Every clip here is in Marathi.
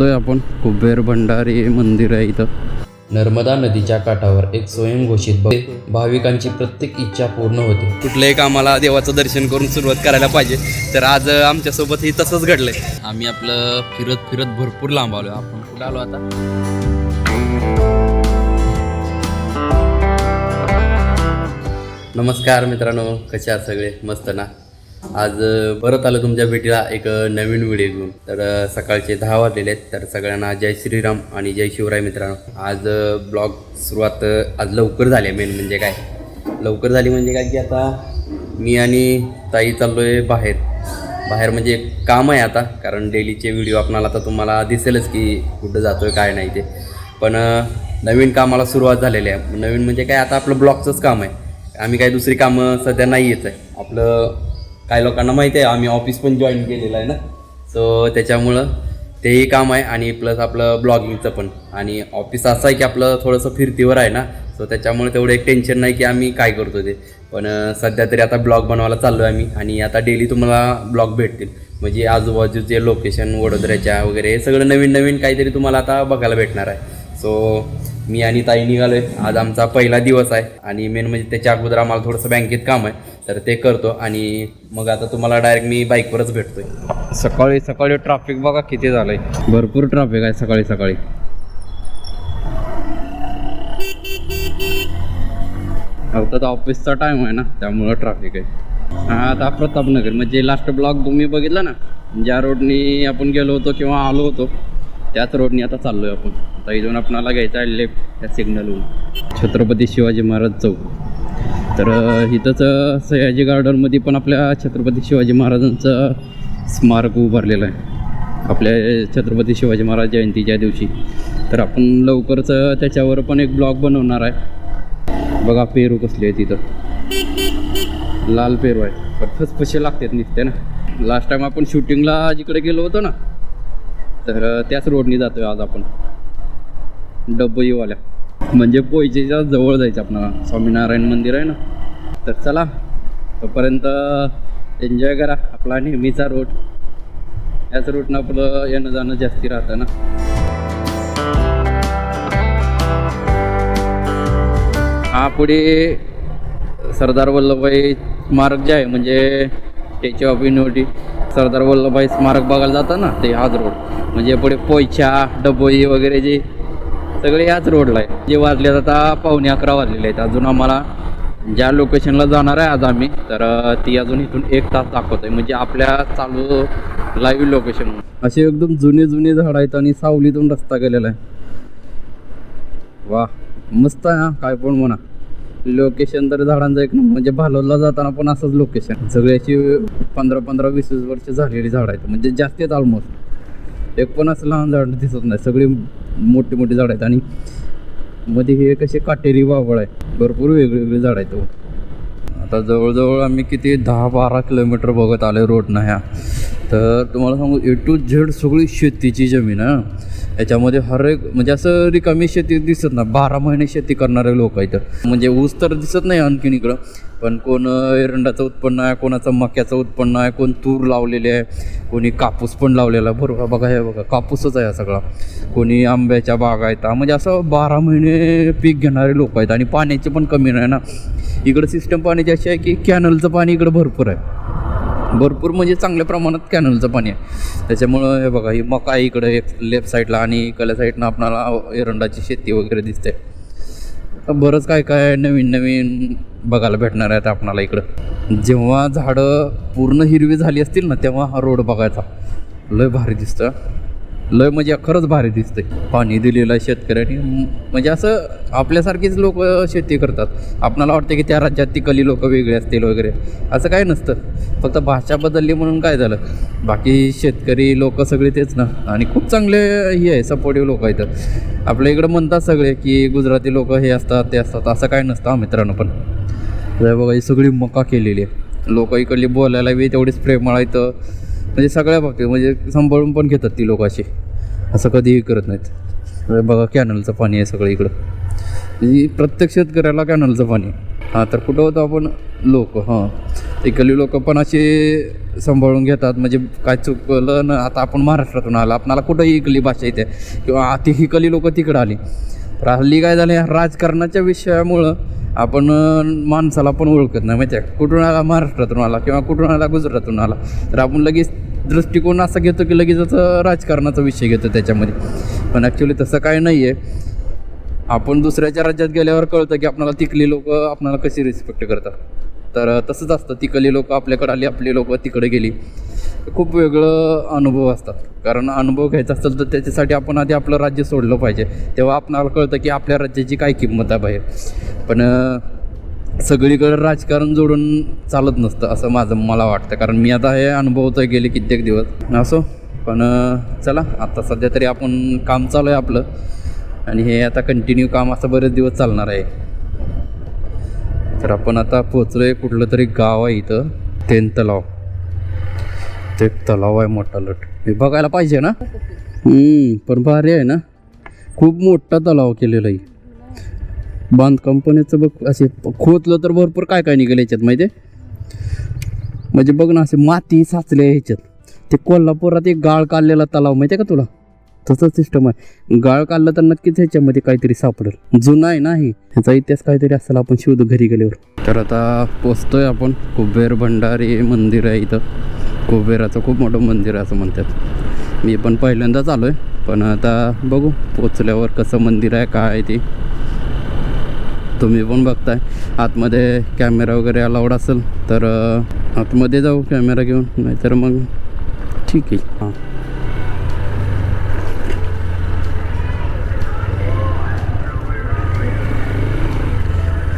बघतोय आपण. कुबेर भंडारी मंदिर आहे इथं. नर्मदा नदीच्या काठावर एक स्वयंघोषित भाविकांची प्रत्येक इच्छा पूर्ण होते. कुठल्याही कामाला देवाचं दर्शन करून सुरुवात करायला पाहिजे तर आज आमच्यासोबतही तसंच घडलंय. आम्ही आपलं फिरत फिरत भरपूर लांब आलो आपण कुठं आलो आता? नमस्कार मित्रांनो. कसे आहात सगळे? मस्त ना? आज परत आलो तुमच्या भेटीला एक नवीन व्हिडिओ घेऊन. तर सकाळचे दहा वाजलेले आहेत. तर सगळ्यांना जय श्रीराम आणि जय शिवराय मित्रांनो. आज ब्लॉग सुरुवात आज लवकर झाली आहे मेन म्हणजे काय? लवकर झाली म्हणजे काय की आता मी आणि ताई चाललो आहे बाहेर. बाहेर म्हणजे काम आहे आता कारण डेलीचे व्हिडिओ आपणाला आता तुम्हाला दिसेलच की कुठं जातो आहे काय नाही ते. पण नवीन कामाला सुरुवात झालेली आहे. नवीन म्हणजे काय आता आपलं ब्लॉगचंच काम आहे. आम्ही काही दुसरी कामं सध्या नाही येत आहे आपलं काही लोकांना माहिती आहे आम्ही ऑफिस पण जॉईन केलेलं आहे ना. सो त्याच्यामुळं तेही काम आहे आणि प्लस आपलं ब्लॉगिंगचं पण. आणि ऑफिस असं आहे की आपलं थोडंसं फिरतीवर आहे ना. सो त्याच्यामुळे तेवढं एक टेन्शन नाही की आम्ही काय करतो ते. पण सध्या तरी आता ब्लॉग बनवायला चाललो आहे आम्ही आणि आता डेली तुम्हाला ब्लॉग भेटतील. म्हणजे आजूबाजूचे लोकेशन वडोदऱ्याच्या वगैरे हे सगळं नवीन नवीन काहीतरी तुम्हाला आता बघायला भेटणार आहे. सो मी आणि ताई निघालो आहे आज आमचा पहिला दिवस आहे आणि मेन म्हणजे त्याच्या अगोदर आम्हाला थोडंसं बँकेत काम आहे. तर ते करतो आणि मग आता तुम्हाला डायरेक्ट मी बाईकवरच भेटतोय. सकाळी सकाळी ट्रॅफिक बघा किती झालंय. भरपूर ट्रॅफिक आहे सकाळी सकाळी. आता तर ऑफिसचा टाइम आहे ना त्यामुळं ट्रॅफिक आहे. हा आता प्रतापनगर म्हणजे लास्ट ब्लॉक तुम्ही बघितला ना ज्या रोडनी आपण गेलो होतो किंवा आलो होतो त्याच रोडनी आता चाललोय आपण. आता इथून आपणाला घ्यायचं आहे लेफ्ट त्या सिग्नलवरून छत्रपती शिवाजी महाराज चौक. तर इथंच सयाजी गार्डनमध्ये पण आपल्या छत्रपती शिवाजी महाराजांचं स्मारक उभारलेलं आहे. आपल्या छत्रपती शिवाजी महाराज जयंतीच्या दिवशी. तर आपण लवकरच त्याच्यावर पण एक ब्लॉग बनवणार आहे. बघा पेरू कसले आहे तिथं लाल पेरू आहे पण फसफसे लागतात निघते ना. लास्ट टाईम आपण शूटिंगला जिकडे गेलो होतो ना तर त्याच रोडनी जातोय आज आपण. डब्बईवाल्या. म्हणजे पोयचेच्या जवळ जायचं आपणाला. स्वामीनारायण मंदिर आहे ना? तर चला तोपर्यंत एन्जॉय करा आपला नेहमीचा रोड याच रूटनं आपलं येणं जाणं जास्ती राहतं ना? हा पुढे सरदार वल्लभभाई स्मारक जे आहे म्हणजे त्याची ऑफ युनिव्हर्सिटी सरदार वल्लभभाई स्मारक बघायला जातं ना ते हाच रोड म्हणजे पुढे पोयच्या डबोई वगैरे जे सगळे याच रोडला आहे जे वाजले आता पावणे अकरा वाजलेले आहेत. अजून आम्हाला ज्या लोकेशनला जाणार आहे आज आम्ही तर ती अजून इथून एक तास दाखवत आहे म्हणजे आपल्या चालू लाईव्ह लोकेशन असे एकदम जुने जुने झाड आहेत आणि सावलीतून रस्ता गेलेला आहे. वा मस्त आहे हा. काय पण म्हणा. लोकेशन तर झाडांचं एक म्हणजे भालोला जाताना पण असंच लोकेशन सगळ्याची अशी पंधरा पंधरा वीस वीस वर्ष झालेली झाड आहेत. म्हणजे जास्त ऑलमोस्ट एक पण असं लहान झाड दिसत नाही. सगळी मोठी मोठी झाड आहेत. आणि मध्ये हे कसे काटेरी बावळ आहे. भरपूर वेगवेगळे झाड आहेत हो. आता जवळजवळ आम्ही किती दहा बारा किलोमीटर बघत आलो रोडनं ह्या. तर तुम्हाला सांगू ए टू झेड सगळी शेतीची जमीन आहे याच्यामध्ये हर एक म्हणजे असं रिकामी शेती दिसत नाही. बारा महिने शेती करणारे लोक आहेत. म्हणजे ऊस तर दिसत नाही आणखीन इकडं. पण कोण एरंडाचं उत्पन्न आहे कोणाचं मक्याचं उत्पन्न आहे कोण तूर लावलेले आहे कोणी कापूस पण लावलेला आहे. बरोबर बघा हे बघा कापूसच आहे सगळा. कोणी आंब्याच्या बागा आहेत. म्हणजे असं बारा महिने पीक घेणारे लोक आहेत. आणि पाण्याची पण कमी नाही ना. इकडं सिस्टम पाण्याची अशी आहे की कॅनलचं पाणी इकडं भरपूर आहे. भरपूर म्हणजे चांगल्या प्रमाणात कॅनलचं पाणी आहे. त्याच्यामुळं हे बघा ही मका आहे इकडे लेफ्ट साईडला आणि इकडल्या साईडनं आपणाला एरंडाची शेती वगैरे दिसते. बरंच काय काय नवीन नवीन बघायला भेटणार आहेत आपणाला इकडं. जेव्हा झाडं पूर्ण हिरवी झाली असतील ना तेव्हा हा रोड बघायचा. लय भारी दिसतं. लय म्हणजे खरंच भारी दिसतंय. पाणी दिलेलं आहे शेतकऱ्यांनी. म्हणजे असं आपल्यासारखीच लोक शेती करतात. आपणाला वाटतं की त्या राज्यात ती कली लोक वेगळे असतील वगैरे. असं काय नसतं. फक्त भाषा बदलली म्हणून काय झालं? बाकी शेतकरी लोक सगळे तेच ना. आणि खूप चांगले हे आहे सपोर्टिव्ह लोक आहेत. आपल्या इकडं म्हणतात सगळे की गुजराती लोक हे असतात ते असतात. असं काय नसतं हा मित्रांनो पण. बघा ही सगळी मका केलेली आहे. लोक इकडली बोलायला बी तेवढीच प्रेमळ आहेत. म्हणजे सगळ्या बाबतीत म्हणजे सांभाळून पण घेतात ती लोक अशी. असं कधीही करत नाहीत. बघा कॅनलचं पाणी आहे सगळं इकडं. म्हणजे प्रत्येक शेतकऱ्याला कॅनलचं पाणी हां तर कुठं होतं आपण? लोक हां. इकडली लोक पण असे सांभाळून घेतात. म्हणजे काय चुकलं ना आता आपण महाराष्ट्रातून आलं. आपणाला कुठंही इकली भाषा येते. किंवा ती हिकली लोक तिकडं आली. तर हल्ली काय झालं राजकारणाच्या विषयामुळं आपण माणसाला पण ओळखत नाही माहिती आहे कुठून आला महाराष्ट्रातून आला किंवा कुठून आला गुजरातून आला? तर आपण लगेच दृष्टिकोन असा घेतो की लगेचच राजकारणाचा विषय घेतो त्याच्यामध्ये. पण ॲक्च्युली तसं काय नाही आहे आपण दुसऱ्याच्या राज्यात गेल्यावर कळतं की आपल्याला तिकली लोक आपल्याला कशी रिस्पेक्ट करतात. तर तसंच असतं. तिकली लोक आपल्याकडे आली आपली लोक तिकडे गेली. खूप वेगळं अनुभव असतात. कारण अनुभव घ्यायचा असेल तर त्याच्यासाठी आपण आधी आपलं राज्य सोडलं पाहिजे. तेव्हा आपणाला कळतं की आपल्या राज्याची काय किंमत आहे बाहेर. पण सगळीकडं राजकारण जोडून चालत नसतं असं माझं मला वाटतं. कारण मी आता हे अनुभवतोय गेले कित्येक दिवस. असो. पण चला. आता सध्या तरी आपण काम चालू आहे आपलं. आणि हे आता कंटिन्यू काम असं बरेच दिवस चालणार आहे. तर आपण आता पोचलो आहे कुठलं तरी गाव आहे इथं. तेन तलाव ते एक तलाव आहे मोठा लट. हे बघायला पाहिजे ना? हम्म, पण भारी आहे ना? खूप मोठा तलाव केलेला आहे. बांधकाम पण याचं बघ असे खोदलं तर भरपूर काय काय निघेल याच्यात माहिती आहे? म्हणजे बघ ना असे माती साचले आहे ह्याच्यात. ते कोल्हापुरात एक गाळ काढलेला तलाव माहिती आहे का तुला? तसंच सिस्टम आहे. गाळ काढलं तर नक्कीच ह्याच्यामध्ये काहीतरी सापडेल. जुना आहे ना हे? ह्याचा इतिहास काहीतरी असेल आपण शोध घरी गेल्यावर. तर आता पोचतोय आपण कुबेर भंडारी मंदिर आहे इथं. कुबेराचं खूप मोठं मंदिर असं म्हणतात. मी पण पहिल्यांदाच आलो आहे पण आता बघू पोचल्यावर कसं मंदिर आहे काय आहे ते. तुम्ही पण बघताय. आतमध्ये कॅमेरा वगैरे अलाउड असेल तर आतमध्ये जाऊ कॅमेरा घेऊन नाहीतर मग ठीक आहे. हां.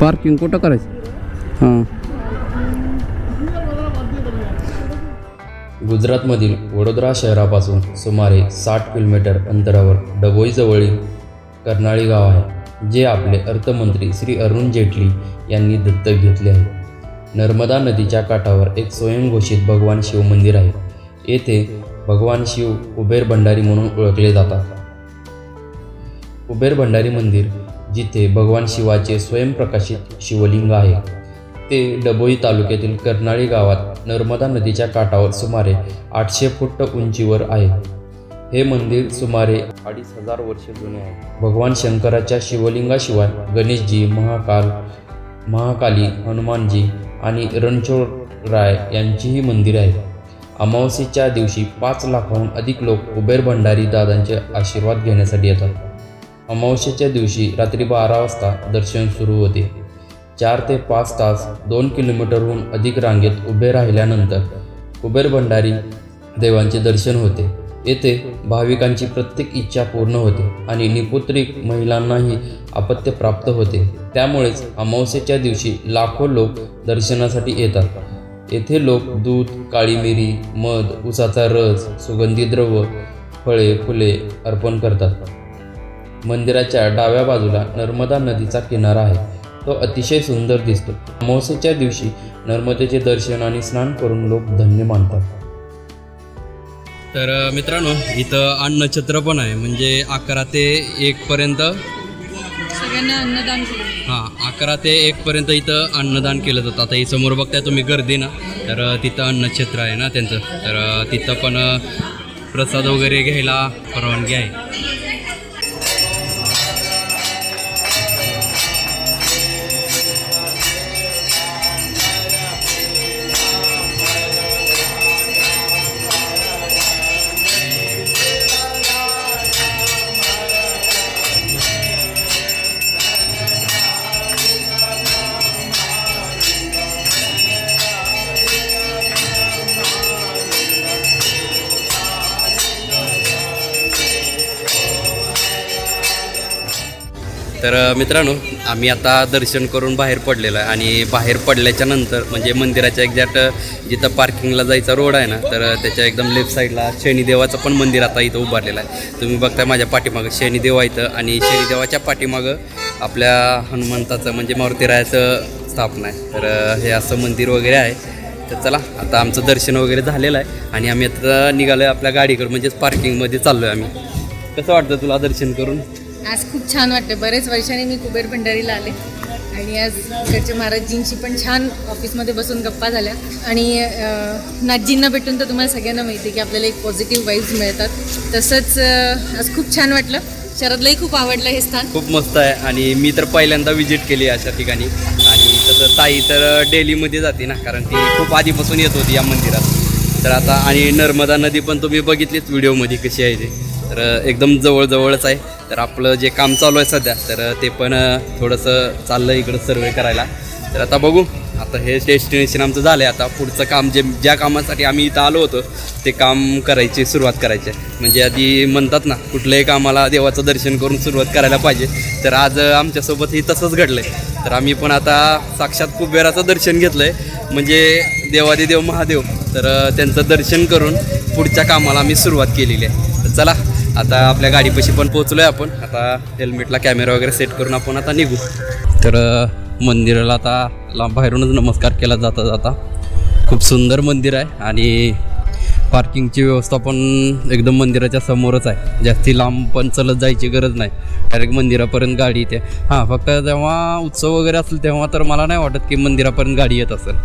पार्किंग कुठं करायचं? हां. गुजरातमधील वडोदरा शहरापासून सुमारे साठ किलोमीटर अंतरावर डबोईजवळील कर्नाळी गाव आहे जे आपले अर्थमंत्री श्री अरुण जेटली यांनी दत्तक घेतले आहे. नर्मदा नदीच्या काठावर एक स्वयंघोषित भगवान शिव मंदिर आहे. येथे भगवान शिव कुबेर भंडारी म्हणून ओळखले जातात. कुबेर भंडारी मंदिर जिथे भगवान शिवाचे स्वयंप्रकाशित शिवलिंग आहे. ते डबोई तालुक्यातील कर्नाळी गावात नर्मदा नदीच्या काठावर सुमारे आठशे फूट उंचीवर आहे. हे मंदिर सुमारे अडीच हजार वर्ष जुने आहे. भगवान शंकराच्या शिवलिंगाशिवाय गणेशजी महाकाल महाकाली हनुमानजी आणि रणछोडराय यांचीही मंदिर आहे. अमावस्येच्या दिवशी पाच लाखाहून अधिक लोक कुबेर भंडारी दादांचे आशीर्वाद घेण्यासाठी येतात. अमावस्येच्या दिवशी रात्री बारा वाजता दर्शन सुरू होते. चार ते पाच तास दोन किलोमीटरहून अधिक रांगेत उभे राहिल्यानंतर कुबेर भंडारी देवांचे दर्शन होते. येथे भाविकांची प्रत्येक इच्छा पूर्ण होते आणि निपुत्रिक महिलांनाही अपत्य प्राप्त होते. त्यामुळेच अमावस्येच्या दिवशी लाखो लोक दर्शनासाठी येतात. येथे लोक दूध काळी मिरी मध उसाचा रस सुगंधी द्रव्य फळे फुले अर्पण करतात. मंदिराच्या डाव्या बाजूला नर्मदा नदीचा किनारा आहे. तो अतिशय सुंदर दिसतो. अमावस्येच्या दिवशी नर्मदेचे दर्शन आणि स्नान करून लोक धन्य मानतात. तर मित्रांनो इथं अन्नछत्र पण आहे. म्हणजे अकरा ते एकपर्यंत सगळ्यांना अन्नदान हां अकरा ते एकपर्यंत इथं अन्नदान केलं जातं. आता ही समोर बघताय तुम्ही गर्दी ना? तर तिथं अन्नक्षेत्र आहे ना त्यांचं? तर तिथं पण प्रसाद वगैरे घ्यायला परवानगी आहे. तर मित्रांनो आम्ही आता दर्शन करून बाहेर पडलेलो आहे आणि बाहेर पडल्याच्या नंतर म्हणजे मंदिराच्या एक्झॅक्ट जिथं पार्किंगला जायचा रोड आहे ना तर त्याच्या एकदम लेफ्ट साईडला शनिदेवाचं पण मंदिर आता इथं उभारलेलं आहे. तुम्ही बघताय माझ्या पाठीमागं शनिदेव इथं आणि शनिदेवाच्या पाठीमागं आपल्या हनुमंताचं म्हणजे मारुतीरायाचं स्थापना आहे. तर हे असं मंदिर वगैरे आहे. तर चला आता आमचं दर्शन वगैरे झालेलं आहे आणि आम्ही आता निघालो आहे आपल्या गाडीकडं म्हणजेच पार्किंगमध्ये चाललो आहे आम्ही. कसं वाटतं तुला दर्शन करून? आज खूप छान वाटते बरेच वर्षांनी मी कुबेर भंडारीला आले. आणि आज इकडच्या महाराजजींशी पण छान ऑफिसमध्ये बसून गप्पा झाल्या. आणि नाथजींना भेटून तर तुम्हाला सगळ्यांना माहिती आहे की आपल्याला एक पॉझिटिव्ह वाईब्स मिळतात. तसंच आज खूप छान वाटलं. शरदलाही खूप आवडलं हे स्थान. खूप मस्त आहे. आणि मी तर पहिल्यांदा विजिट केली अशा ठिकाणी. आणि तसं ताई तर डेलीमध्ये जाते ना कारण ती खूप आधीपासून येत होती या मंदिरात. तर आता आणि नर्मदा नदी पण तुम्ही बघितलीच व्हिडिओमध्ये कशी आहे ते. तर एकदम जवळजवळच आहे. तर आपलं जे काम चालू आहे सध्या तर ते पण थोडंसं चाललं इकडं सर्वे करायला. तर आता बघू आता हे डेस्टिनेशन आमचं झालं आहे आता पुढचं काम जे ज्या कामासाठी आम्ही इथं आलो होतो ते काम करायची सुरुवात करायची आहे. म्हणजे आधी म्हणतात ना कुठल्याही कामाला देवाचं दर्शन करून सुरुवात करायला पाहिजे. तर आज आमच्यासोबतही तसंच घडलं आहे तर आम्ही पण आता साक्षात कुबेराचं दर्शन घेतलं आहे म्हणजे देवादिदेव महादेव तर त्यांचं दर्शन करून पुढच्या कामाला आम्ही सुरुवात केलेली आहे. तर चला आता आपल्या गाडीपाशी पण पोचलो आहे आपण. आता हेल्मेटला कॅमेरा वगैरे सेट करून आपण आता निघू. तर मंदिराला आता लांब बाहेरूनच नमस्कार केला जाता जाता. खूप सुंदर मंदिर आहे आणि पार्किंगची व्यवस्था पण एकदम मंदिराच्या समोरच आहे. जास्ती लांब पण चलत जायची गरज नाही. डायरेक्ट मंदिरापर्यंत गाडी येते. हां फक्त जेव्हा उत्सव वगैरे असेल तेव्हा तर मला नाही वाटत की मंदिरापर्यंत गाडी येत असेल.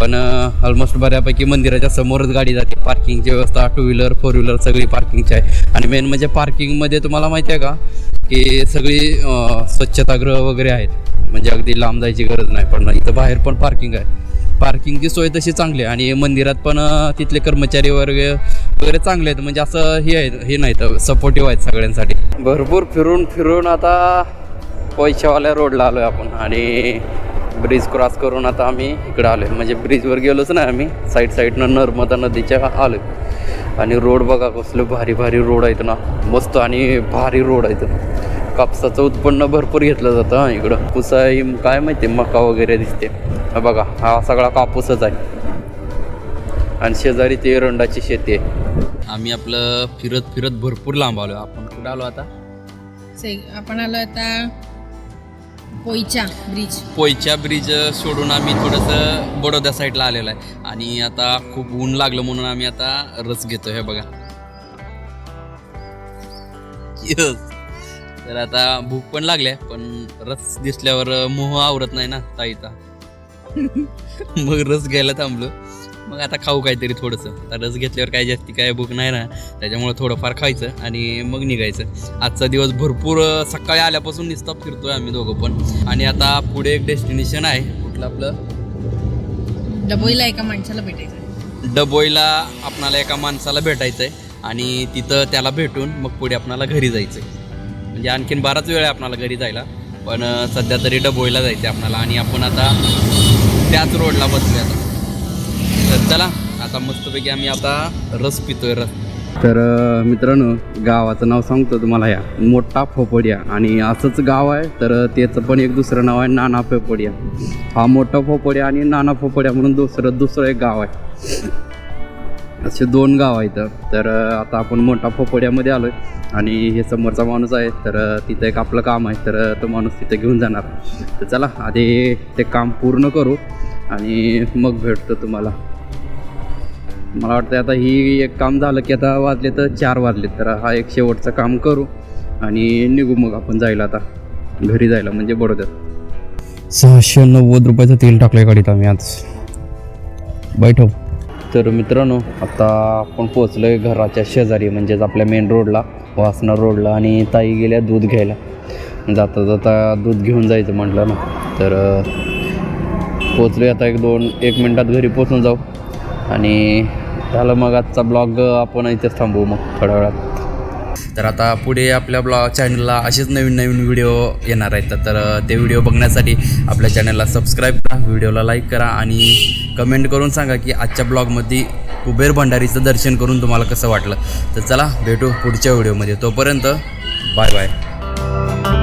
पण ऑलमोस्ट बऱ्यापैकी मंदिराच्या समोरच गाडी जाते. पार्किंगची व्यवस्था टू व्हीलर फोर व्हीलर सगळी पार्किंगची आहे. आणि मेन म्हणजे पार्किंगमध्ये तुम्हाला माहिती आहे का की सगळी स्वच्छतागृह वगैरे आहेत. म्हणजे अगदी लांब जायची गरज नाही पण इथं बाहेर पण पार्किंग आहे. पार्किंगची सोय तशी चांगली आहे. आणि मंदिरात पण तिथले कर्मचारी वर्ग वगैरे चांगले आहेत. म्हणजे असं हे आहे हे नाही तर सपोर्टिव्ह आहेत सगळ्यांसाठी. भरपूर फिरून फिरून आता पैशावाल्या रोडला आलो आहे आपण. आणि ब्रिज क्रॉस करून आता आम्ही इकडं आलो आहे म्हणजे ब्रिजवर गेलोच नाही आम्ही. साईड साईडनं नर्मदा नदीच्या आलो आणि रोड बघा कसलं भारी भारी रोड आहेत ना. मस्त आणि भारी रोड आहेत. कापसाचं उत्पन्न भरपूर घेतलं जातं इकडं. पुसा काय माहिती मका वगैरे दिसते. बघा हा सगळा कापूसच आहे. आणि शेजारी ते एरंडाची शेती आहे. आम्ही आपलं फिरत फिरत भरपूर लांब आलो आपण कुठं आलो आता? आपण आलो आता पोईचा ब्रिज पोयच्या ब्रिज सोडून आम्ही थोडंसं बडोद्या साईडला आलेलो आहे. आणि आता खूप ऊन लागलं म्हणून आम्ही आता रस घेतो हे बघा. Yes. तर आता भूक पण लागल्या पण रस दिसल्यावर मोह आवरत नाही ना ताईचा. मग रस घ्यायला थांबलो. मग आता खाऊ काहीतरी थोडंसं. आता रस घेतल्यावर काय जास्ती काय भूक नाही ना त्याच्यामुळे थोडंफार खायचं आणि मग निघायचं. आजचा दिवस भरपूर सकाळी आल्यापासून निस्ता फिरतोय आम्ही दोघं पण. आणि आता पुढे एक डेस्टिनेशन आहे. कुठलं आपलं? डबोईला एका माणसाला भेटायचं डबोईला आपणाला एका माणसाला भेटायचं आहे आणि तिथं त्याला भेटून मग पुढे आपणाला घरी जायचं आहे म्हणजे आणखीन बराच वेळ आहे आपणाला घरी जायला. पण सध्या तरी डबोईला जायचं आहे आपणाला. आणि आपण आता त्याच रोडला बसलो आता. चला आता मस्तपैकी आम्ही आता रस पितोय रस. तर मित्रांनो गावाचं नाव सांगतो तुम्हाला या. मोठा फोपडिया आणि असंच गाव आहे तर त्याचं पण एक दुसरं नाव आहे नाना फोपडिया हा मोठा फोपडिया आणि नाना फोपडिया म्हणून दुसरं दुसरं एक गाव आहे. असे दोन गाव आहेत तर आता आपण मोठा फोपड्यामध्ये आलो आहे आणि हे समोरचा माणूस आहे तर तिथं एक आपलं काम आहे तर तो माणूस तिथे घेऊन जाणार तर चला आधी ते काम पूर्ण करू आणि मग भेटतो तुम्हाला. मला वाटतं आता ही एक काम झालं की आता वाजले तर चार वाजले तर हा एक शेवटचं काम करू आणि निघू मग आपण जायला आता घरी जायला म्हणजे बडोद्यात. सहाशे नव्वद रुपयाचं तेल टाकलं गाडीत आम्ही आज. बैठव तर मित्रांनो आता आपण पोचलो आहे घराच्या शेजारी म्हणजेच आपल्या मेन रोडला वासना रोडला आणि ताई गेल्या दूध घ्यायला. जाता जाता दूध घेऊन जायचं म्हटलं ना तर पोचलो आता एक दोन एक मिनटात घरी पोचून जाऊ. आणि झालं मग आजचा ब्लॉग आपण इथेच थांबू मग थोड्या वेळात तर आता पुढे आपल्या ब्लॉग चॅनलला असेच नवीन नवीन व्हिडिओ येणार आहेत. तर ते व्हिडिओ बघण्यासाठी आपल्या चॅनलला सबस्क्राईब करा व्हिडिओला लाईक करा आणि कमेंट करून सांगा की आजच्या ब्लॉगमध्ये कुबेर भंडारीचं दर्शन करून तुम्हाला कसं वाटलं. तर चला भेटू पुढच्या व्हिडिओमध्ये. तोपर्यंत बाय बाय.